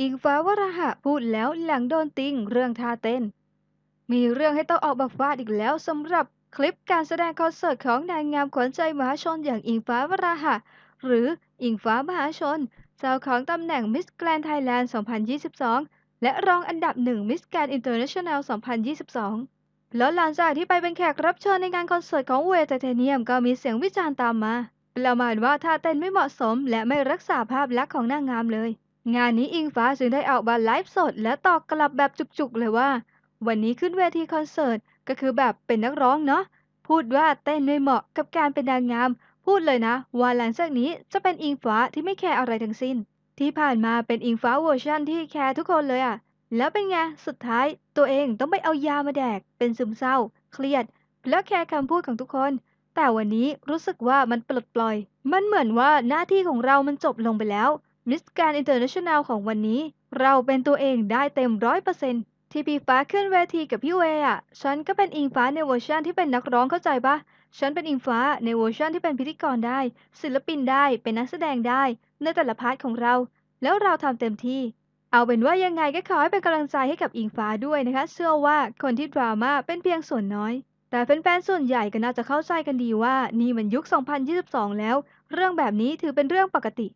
อิงฟ้าวราหะพูดแล้วหลังโดนติงเรื่องท่าเต้น มีเรื่องให้ต้องออกมาฟาดอีกแล้วสำหรับคลิปการแสดงคอนเสิร์ตของนางงามขวัญใจมหาชนอย่างอิงฟ้าวราหะ หรืออิงฟ้ามหาชนเจ้าของตำแหน่งมิสแกรนไทยแลนด์ 2022 และรองอันดับหนึ่งมิสแกรนอินเตอร์เนชั่นแนล 2022 แล้วหลังจากที่ไปเป็นแขกรับเชิญในงานคอนเสิร์ตของเวทไทเนียมก็มีเสียงวิจารณ์ตามมาประมาณว่าท่าเต้นไม่เหมาะสมและไม่รักษาภาพลักษณ์ของนางงามเลย งานนี้อิงฟ้าจึงได้ออกมาไลฟ์สด และตอบกลับแบบจุกๆเลยว่า วันนี้ขึ้นเวทีคอนเสิร์ตก็คือแบบเป็นนักร้องเนาะพูดว่าเต้นไม่เหมาะกับการเป็นนางงาม พูดเลยนะ ว่าหลังจากนี้จะเป็นอิงฟ้าที่ไม่แคร์อะไรทั้งสิ้น ที่ผ่านมาเป็นอิงฟ้าเวอร์ชันที่แคร์ทุกคนเลยอะแล้วเป็นไงสุดท้ายตัวเองต้องไปเอายามาแดก เป็นซึมเศร้า เครียด แล้วแคร์คำพูดของทุกคน แต่วันนี้รู้สึกว่ามันปลดปล่อย มันเหมือนว่าหน้าที่ของเรามันจบลงไปแล้ว มิสแกรนอินเตอร์เนชั่นแนลของวันนี้ เราเป็นตัวเองได้เต็มร้อยเปอร์เซ็นต์ที่พี่ฟ้าขึ้นเวทีกับพี่เวอะฉันก็เป็นอิงฟ้าในเวอร์ชันที่เป็นนักร้องเข้าใจปะฉันเป็นอิงฟ้าในเวอร์ชันที่เป็นพิธีกรได้ ศิลปินได้เป็นนักแสดงได้ ในแต่ละพาร์ทของเรา แล้วเราทำเต็มที่ เอาเป็นว่ายังไงก็ขอให้เป็นกำลังใจให้กับอิงฟ้าด้วยนะคะ เชื่อว่าคนที่ดราม่าเป็นเพียงส่วนน้อย แต่แฟนๆส่วนใหญ่ก็น่าจะเข้าใจกันดีว่านี่มันยุค 2022 แล้ว เรื่องแบบนี้ถือเป็นเรื่องปกติ